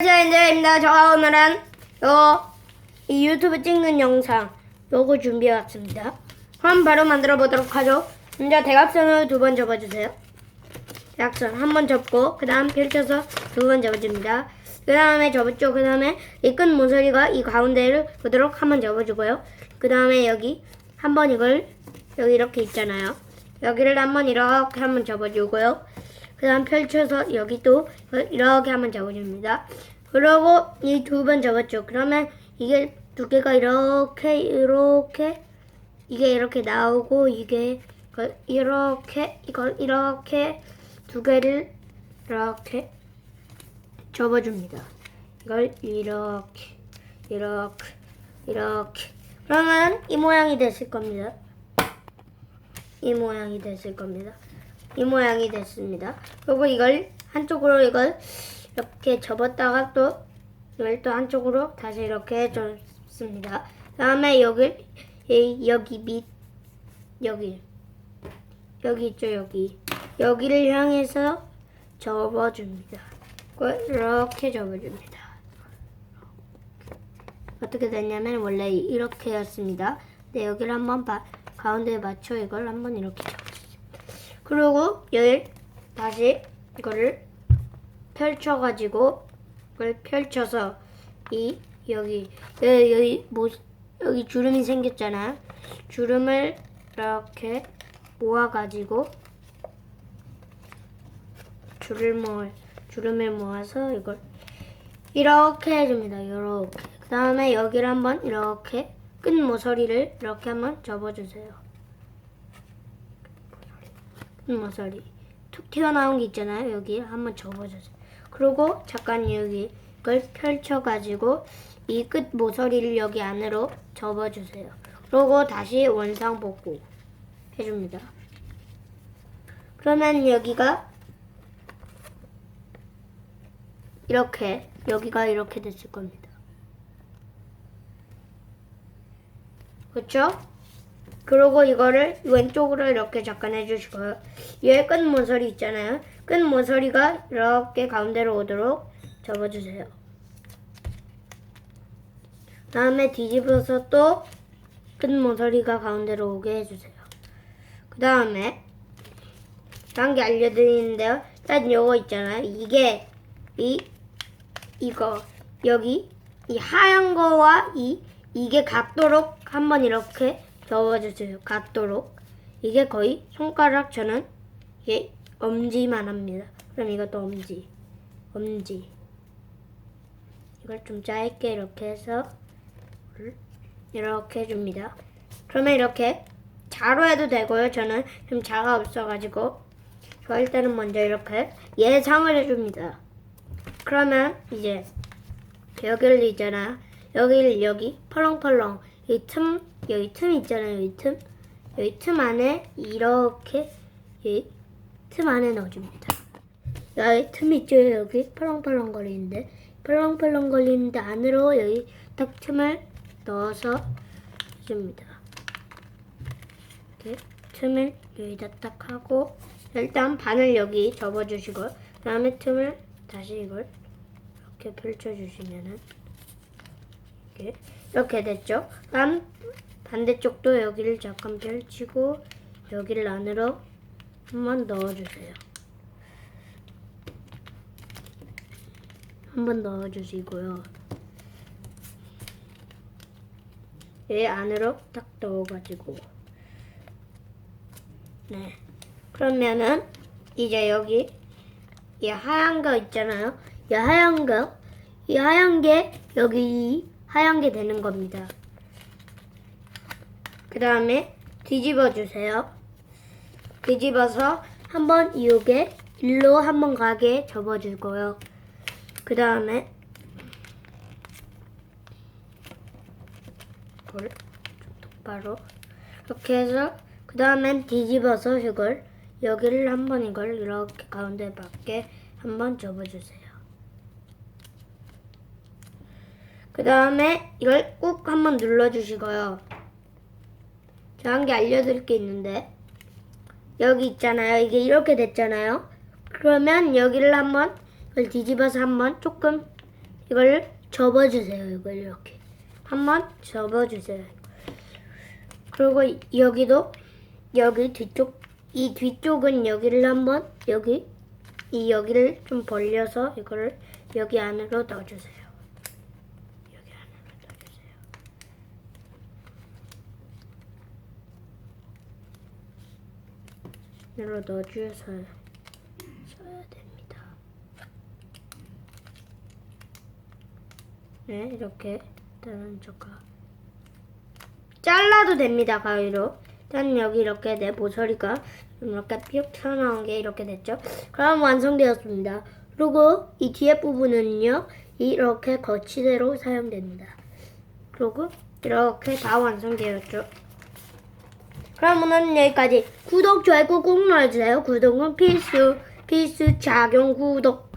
안녕하세요. 저 오늘은 요, 이 유튜브 찍는 영상 요거 준비해 왔습니다. 그럼 바로 만들어 보도록 하죠. 먼저 대각선을 두 번 접어주세요. 대각선 한 번 접고 그 다음 펼쳐서 두 번 접어줍니다. 그 다음에 접었죠. 그 다음에 이 끝 모서리가 이 가운데를 보도록 한 번 접어주고요. 그 다음에 여기 한 번 이걸 여기 이렇게 있잖아요. 여기를 한 번 이렇게 한 번 접어주고요. 그 다음 펼쳐서 여기 또 이렇게 한번 접어줍니다. 그러고 이 두 번 접었죠. 그러면 이게 두 개가 이렇게 이렇게 이게 이렇게 나오고 이게 이렇게 이걸 이렇게 두 개를 이렇게 접어줍니다. 이걸 이렇게 이렇게 이렇게 그러면 이 모양이 됐을 겁니다. 이 모양이 됐을 겁니다. 이 모양이 됐습니다. 그리고 이걸 한쪽으로 이걸 이렇게 접었다가 또 이걸 또 한쪽으로 다시 이렇게 접습니다. 다음에 여기 이- 여기 밑 여기 여기 있죠 여기 여기를 향해서 접어줍니다. 이렇게 접어줍니다. 어떻게 됐냐면 원래 이렇게였습니다. 근데 여기를 한번 바- 가운데에 맞춰 이걸 한번 이렇게 접었어요. 그리고 여기 다시 이거를 펼쳐가지고 이걸 펼쳐서 이 여기 여기 여기, 뭐, 여기 주름이 생겼잖아요. 주름을 이렇게 모아가지고 줄을 모아 주름을 모아서 이걸 이렇게 해줍니다. 이렇게 그 다음에 여기를 한번 이렇게 끝 모서리를 이렇게 한번 접어주세요. 모서리 툭 튀어나온 게 있잖아요. 여기 한번 접어주세요. 그리고 잠깐 여기 이걸 펼쳐가지고 이 끝 모서리를 여기 안으로 접어주세요. 그리고 다시 원상 복구 해줍니다. 그러면 여기가 이렇게 여기가 이렇게 됐을 겁니다. 그렇죠? 그리고 이거를 왼쪽으로 이렇게 잠깐 해주시고요. 얘 끝 모서리 있잖아요. 끝 모서리가 이렇게 가운데로 오도록 접어주세요. 다음에 뒤집어서 또 끝 모서리가 가운데로 오게 해주세요. 그 다음에 한개 알려드리는데요. 일단 요거 있잖아요. 이게 이 이거 여기 이 하얀 거와 이 이게 같도록 한번 이렇게 접어주세요. 같도록 이게 거의 손가락 저는 이게 엄지만 합니다. 그럼 이것도 엄지, 엄지. 이걸 좀 짧게 이렇게 해서 이렇게 해줍니다. 그러면 이렇게 자로 해도 되고요. 저는 좀 자가 없어가지고 저 일단은 먼저 이렇게 예상을 해줍니다. 그러면 이제 여기를 있잖아. 여기를 여기 펄렁펄렁 여기 틈 여기 틈 있잖아요. 여기 틈 여기 틈 안에 이렇게 여기 틈 안에 넣어줍니다. 여기 틈 있죠. 여기 펄렁펄렁 거리는데 펄렁펄렁 거리는데 안으로 여기 딱 틈을 넣어서 줍니다. 이렇게 틈을 여기다 딱 하고 일단 반을 여기 접어주시고 그 다음에 틈을 다시 이걸 이렇게 펼쳐주시면은 이렇게 이렇게 됐죠. 다음 반대쪽도 여기를 잠깐 펼치고 여기를 안으로 한번 넣어주세요. 한번 넣어주시고요. 이 안으로 딱 넣어가지고 네 그러면은 이제 여기 이 하얀 거 있잖아요. 이 하얀 거, 이 하얀 게 여기 이 하얀 게 되는 겁니다. 그 다음에 뒤집어 주세요. 뒤집어서 한번 이게 일로 한번 가게 접어 주고요. 그 다음에 이걸 좀 똑바로 이렇게 해서 그 다음엔 뒤집어서 이걸 여기를 한번 이걸 이렇게 가운데 맞게 한번 접어주세요. 그 다음에 이걸 꾹 한번 눌러주시고요. 저 한 개 알려드릴 게 있는데 여기 있잖아요. 이게 이렇게 됐잖아요. 그러면 여기를 한번 이걸 뒤집어서 한번 조금 이걸 접어주세요. 이걸 이렇게 한번 접어주세요. 그리고 여기도 여기 뒤쪽 이 뒤쪽은 여기를 한번 여기 이 여기를 좀 벌려서 이거를 여기 안으로 넣어주세요. 여기 안으로 넣어주세요. 안으로 넣어주셔서 써야 됩니다. 네, 이렇게 다른 쪽과 잘라도 됩니다, 가위로. 일단 여기 이렇게 내 모서리가 이렇게 뿅 튀어나온 게 이렇게 됐죠. 그럼 완성되었습니다. 그리고 이 뒤에 부분은요, 이렇게 거치대로 사용됩니다. 그리고 이렇게 다 완성되었죠. 그럼 오늘은 여기까지. 구독, 좋아요 꾹꾹 눌러주세요. 구독은 필수, 필수 작용 구독.